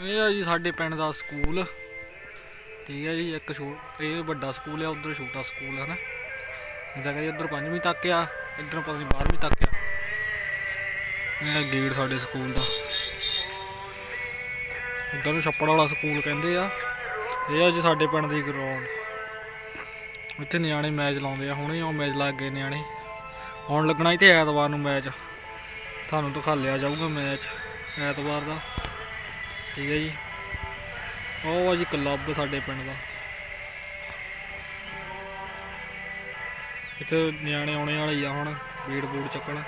ਇਹ ਆ ਜੀ ਸਾਡੇ ਪਿੰਡ ਦਾ ਸਕੂਲ। ਠੀਕ ਹੈ ਜੀ, ਇੱਕ ਛੋ, ਇਹ ਵੱਡਾ ਸਕੂਲ ਆ, ਉਧਰ ਛੋਟਾ ਸਕੂਲ ਹੈ ਨਾ। ਜਿੱਦਾਂ ਕਿ ਉਧਰ ਪੰਜਵੀਂ ਤੱਕ ਆ, ਇੱਧਰ ਪਤਾ ਨਹੀਂ 12ਵੀਂ ਤੱਕ ਆ। ਇਹ ਗੇਟ ਸਾਡੇ ਸਕੂਲ ਦਾ। ਉਧਰ ਨੂੰ ਛੱਪੜ ਵਾਲਾ ਸਕੂਲ ਕਹਿੰਦੇ ਆ। ਇਹ ਆ ਜੀ ਸਾਡੇ ਪਿੰਡ ਦੀ ਗਰਾਊਂਡ ਇੱਥੇ ਨਿਆਣੇ ਮੈਚ ਲਾਉਂਦੇ ਆ, ਹੁਣੇ ਉਹ ਮੈਚ ਲੱਗ ਗਏ ਨਿਆਣੇ। ਆਉਣ ਲੱਗਣਾ ਇੱਥੇ ਐਤਵਾਰ ਨੂੰ ਮੈਚ। ਤੁਹਾਨੂੰ ਦਿਖਾਲਿਆ ਜਾਊਗਾ ਮੈਚ ਐਤਵਾਰ ਦਾ। ਠੀਕ ਹੈ ਜੀ। ਉਹ ਆ ਜੀ ਕਲੱਬ ਸਾਡੇ ਪਿੰਡ ਦਾ। ਇੱਥੇ ਨਿਆਣੇ ਆਉਣੇ ਵਾਲੇ ਆ ਹੁਣ, ਬੀੜ ਬੂੜ ਚੱਕਣ।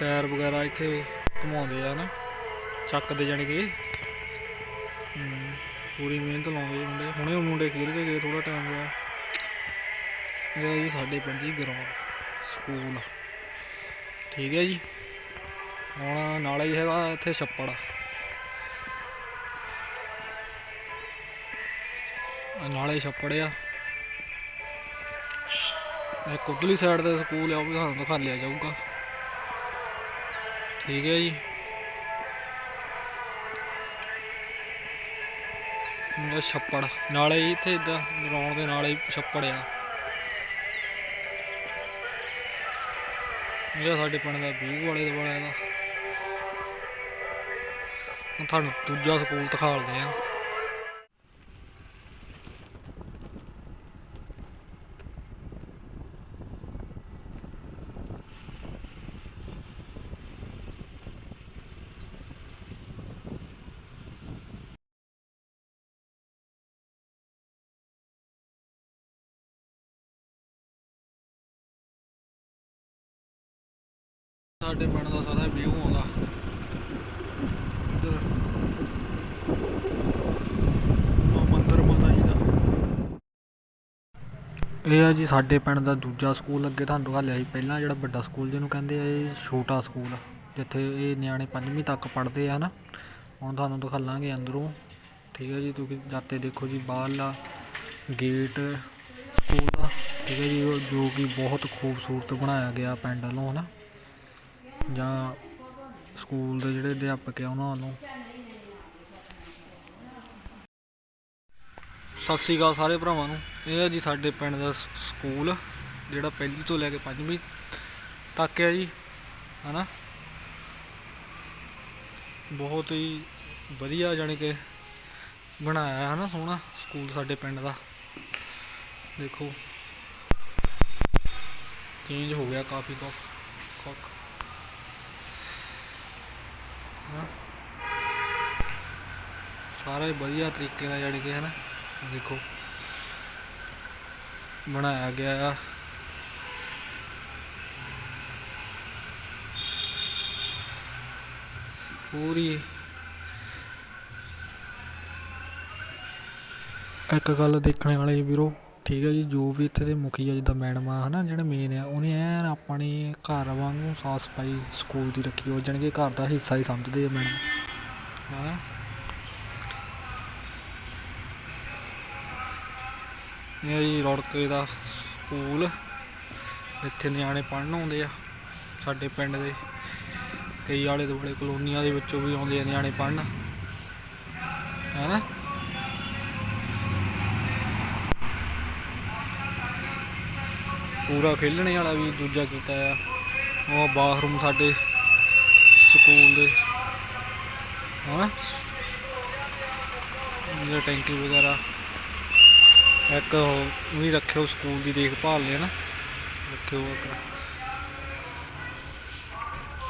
ਟਾਇਰ ਵਗੈਰਾ ਇੱਥੇ ਘੁਮਾਉਂਦੇ ਆ ਨਾ, ਚੱਕਦੇ ਜਾਣੀ ਕਿ। ਪੂਰੀ ਮਿਹਨਤ ਲਾਉਂਦੇ ਜੀ ਮੁੰਡੇ। ਹੁਣੇ ਉਹ ਮੁੰਡੇ ਖੇਡ ਕੇ ਗਏ ਥੋੜਾ ਟਾਈਮ ਹੋਇਆ। ਇਹ ਜੀ ਸਾਡੇ ਪਿੰਡ ਦੀ ਗਰਾਊਂਡ ਸਕੂਲ ਠੀਕ ਹੈ ਜੀ। ਹੁਣ ਨਾਲੇ ਹੀ ਹੈਗਾ ਇੱਥੇ ਛੱਪੜ। ਨਾਲੇ ਛੱਪੜ ਆ। ਇੱਕ ਉਧਰਲੀ ਸਾਈਡ ਤੇ ਸਕੂਲ ਆ, ਉਹ ਵੀ ਤੁਹਾਨੂੰ ਦਿਖਾ ਲਿਆ ਜਾਊਗਾ। ਠੀਕ ਹੈ ਜੀ। ਇਹ ਛੱਪੜ, ਨਾਲੇ ਇੱਥੇ ਇਦਾਂ ਗਰਾਊਂਡ ਦੇ ਨਾਲੇ ਛੱਪੜ ਆ। ਇਹ ਸਾਡੇ ਪਿੰਡ ਦਾ ਵੀਹ ਵਾਲੇ ਦੇ। ਦਾ ਤੁਹਾਨੂੰ ਦੂਜਾ ਸਕੂਲ ਦਿਖਾਲਦੇ ਆ। ਸਾਡੇ ਪਿੰਡ ਦਾ ਸਾਰਾ ਵਿਊ ਆਉਂਦਾ। ਇੱਧਰ। ਉਹ ਮੰਦਿਰ ਮਾਤਾ ਜੀ ਦਾ। ਇਹ ਆ ਜੀ ਸਾਡੇ ਪਿੰਡ ਦਾ ਦੂਜਾ ਸਕੂਲ। ਅੱਗੇ ਤੁਹਾਨੂੰ ਦਿਖਾਲਿਆ ਸੀ ਪਹਿਲਾਂ ਜਿਹੜਾ ਵੱਡਾ ਸਕੂਲ ਜਿਹਨੂੰ ਕਹਿੰਦੇ ਆ, ਇਹ ਛੋਟਾ ਸਕੂਲ ਜਿੱਥੇ ਇਹ ਨਿਆਣੇ ਪੰਜਵੀਂ ਤੱਕ ਪੜ੍ਹਦੇ ਆ ਨਾ ਹੁਣ ਤੁਹਾਨੂੰ ਦਿਖਾਲਾਂਗੇ ਅੰਦਰੋਂ। ਠੀਕ ਹੈ ਜੀ, ਤੁਸੀਂ ਜਾਤੇ ਦੇਖੋ ਜੀ, ਬਾਹਰਲਾ ਗੇਟ, ਸਕੂਲ ਦਾ ਠੀਕ ਹੈ ਜੀ ਉਹ ਜੋ ਕਿ ਬਹੁਤ ਖੂਬਸੂਰਤ ਬਣਾਇਆ ਗਿਆ ਪਿੰਡ ਵੱਲੋਂ, ਹਨਾ? ਜਾਂ ਸਕੂਲ ਦੇ ਜਿਹੜੇ ਅਧਿਆਪਕ ਆ ਉਹਨਾਂ ਵੱਲੋਂ ਸਤਿ ਸ਼੍ਰੀ ਅਕਾਲ ਸਾਰੇ ਭਰਾਵਾਂ ਨੂੰ। ਇਹ ਹੈ ਜੀ ਸਾਡੇ ਪਿੰਡ ਦਾ ਸਕੂਲ, ਜਿਹੜਾ ਪਹਿਲੀ ਤੋਂ ਲੈ ਕੇ ਪੰਜਵੀਂ ਤੱਕ ਹੈ ਜੀ, ਹਨਾ? ਬਹੁਤ ਹੀ ਵਧੀਆ ਜਾਣੀ ਕਿ ਬਣਾਇਆ ਹੈ ਨਾ ਸੋਹਣਾ ਸਕੂਲ ਸਾਡੇ ਪਿੰਡ ਦਾ। ਦੇਖੋ ਚੇਂਜ ਹੋ ਗਿਆ ਕਾਫੀ ਕੁ ਕੁ- ਹਨਾ ਸਾਰਾ ਹੀ ਵਧੀਆ ਤਰੀਕੇ ਨਾਲ ਜਾਣੀ ਕਿ ਹੈ ਨਾ, ਦੇਖੋ। ਬਣਾਇਆ ਗਿਆ ਆ। ਪੂਰੀ ਇੱਕ ਗੱਲ ਦੇਖਣ ਵਾਲੀ ਵੀਰੋ ਠੀਕ ਹੈ ਜੀ, ਜੋ ਵੀ ਇੱਥੇ ਦੇ ਮੁਖੀ ਆ, ਜਿੱਦਾਂ ਮੈਡਮ ਆ ਨਾ ਜਿਹੜੇ ਮੇਨ ਆ, ਉਹਨੇ ਐਨ ਆਪਣੇ ਘਰ ਵਾਂਗੂ ਸਾਫ਼ ਸਫ਼ਾਈ ਸਕੂਲ ਦੀ ਰੱਖੀ ਹੋ ਜਾਣੀ ਕਿ ਘਰ ਦਾ ਹਿੱਸਾ ਹੀ ਸਮਝਦੇ ਆ ਮੈਡਮ ਹਨਾ। ਇਹ ਜੀ ਰੌੜਕੇ ਦਾ ਸਕੂਲ ਇੱਥੇ ਨਿਆਣੇ ਪੜ੍ਹਨ ਆਉਂਦੇ ਆ, ਸਾਡੇ ਪਿੰਡ ਦੇ। ਕਈ ਆਲੇ ਦੁਆਲੇ ਕਲੋਨੀਆਂ ਦੇ ਵਿੱਚੋਂ ਵੀ ਆਉਂਦੇ ਆ ਨਿਆਣੇ ਪੜ੍ਹਨ, ਹੈਨਾ। ਪੂਰਾ ਖੇਲਣੇ ਵਾਲਾ ਵੀ ਦੂਜਾ ਕੀਤਾ ਆ। ਉਹ ਬਾਥਰੂਮ ਸਾਡੇ ਸਕੂਲ ਦੇ। ਹਾਂ ਇਹ ਟੈਂਕੀ ਵਗੈਰਾ। ਇੱਕ ਉਹ ਵੀ ਰੱਖਿਓ ਸਕੂਲ ਦੀ ਦੇਖਭਾਲ ਲਈ ਨਾ ਰੱਖਿਓ ਇੱਕ।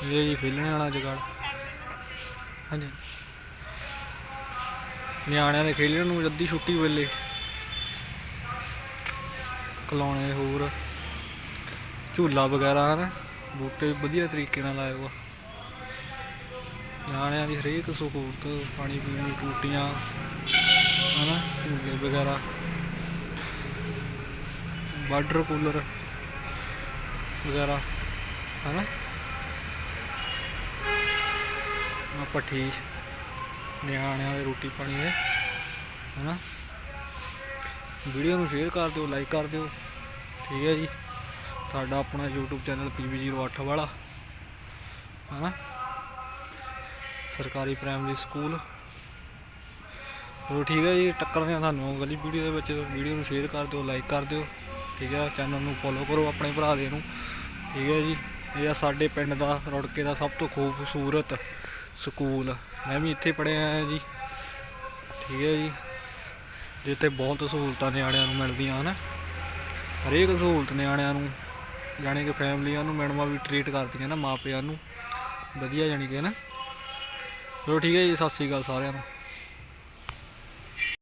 ਇਹ ਜੀ ਖੇਲਣੇ ਵਾਲਾ ਜਗਾੜ। ਹਾਂਜੀ। ਨਿਆਣਿਆਂ ਦੇ ਖੇਲਣ ਨੂੰ ਅੱਧੀ ਛੁੱਟੀ ਵੇਲੇ। ਖਿਲੌਣੇ ਹੋਰ। ਝੂਲਾ ਵਗੈਰਾ, ਹਨ? ਬੂਟੇ ਵਧੀਆ ਤਰੀਕੇ ਨਾਲ ਲਾਏ ਹੋਆ ਨਿਆਣਿਆਂ ਦੀ ਹਰੇਕ ਸਹੂਲਤ, ਪਾਣੀ ਪੀਣ ਦੀ ਟੂਟੀਆਂ ਹਨਾ? ਝੂਲੇ ਵਗੈਰਾ। ਵਾਟਰ ਕੂਲਰ ਵਗੈਰਾ, ਹਨਾ? ਆ ਭੱਠੀ ਨਿਆਣਿਆਂ ਦੇ ਰੋਟੀ ਪਾਣੀ ਦੇ, ਹਨਾ? ਵੀਡੀਓ ਨੂੰ ਸ਼ੇਅਰ ਕਰ ਦਿਓ ਲਾਈਕ ਕਰ ਦਿਓ। ਠੀਕ ਹੈ ਜੀ। ਸਾਡਾ ਆਪਣਾ YouTube ਚੈਨਲ PB08 ਵਾਲਾ। ਹਨਾ? ਸਰਕਾਰੀ ਪ੍ਰਾਇਮਰੀ ਸਕੂਲ ਚਲੋ ਠੀਕ ਹੈ ਜੀ, ਟੱਕਰਦੇ ਆ ਤੁਹਾਨੂੰ ਅਗਲੀ ਵੀਡੀਓ ਦੇ ਵਿੱਚ। ਵੀਡੀਓ ਨੂੰ ਸ਼ੇਅਰ ਕਰ ਦਿਓ ਲਾਈਕ ਕਰ ਦਿਓ। ਠੀਕ ਹੈ ਚੈਨਲ ਨੂੰ ਫੋਲੋ ਕਰੋ ਆਪਣੇ ਭਰਾ ਦੇ ਨੂੰ। ਠੀਕ ਹੈ ਜੀ, ਇਹ ਆ ਸਾਡੇ ਪਿੰਡ ਦਾ, ਰੁੜਕੇ ਦਾ ਸਭ ਤੋਂ ਖੂਬਸੂਰਤ ਸਕੂਲ ਮੈਂ ਵੀ ਇੱਥੇ ਪੜ੍ਹਿਆ ਹਾਂ ਜੀ। ਠੀਕ ਹੈ ਜੀ, ਜਿੱਥੇ ਬਹੁਤ ਸਹੂਲਤਾਂ ਨਿਆਣਿਆਂ ਨੂੰ ਮਿਲਦੀਆਂ ਹਨ। ਹਰੇਕ ਸਹੂਲਤ ਨਿਆਣਿਆਂ ਨੂੰ ਜਾਣੀ ਕਿ ਫੈਮਲੀਆਂ ਨੂੰ ਮੈਡਮਾਂ ਵੀ ਟਰੀਟ ਕਰਦੀਆਂ ਨਾ ਮਾਪਿਆਂ ਨੂੰ। ਵਧੀਆ ਜਾਣੀ ਕਿ ਨਾ। ਚਲੋ ਠੀਕ ਹੈ ਜੀ, ਸਤਿ ਸ਼੍ਰੀ ਅਕਾਲ ਸਾਰਿਆਂ ਨੂੰ।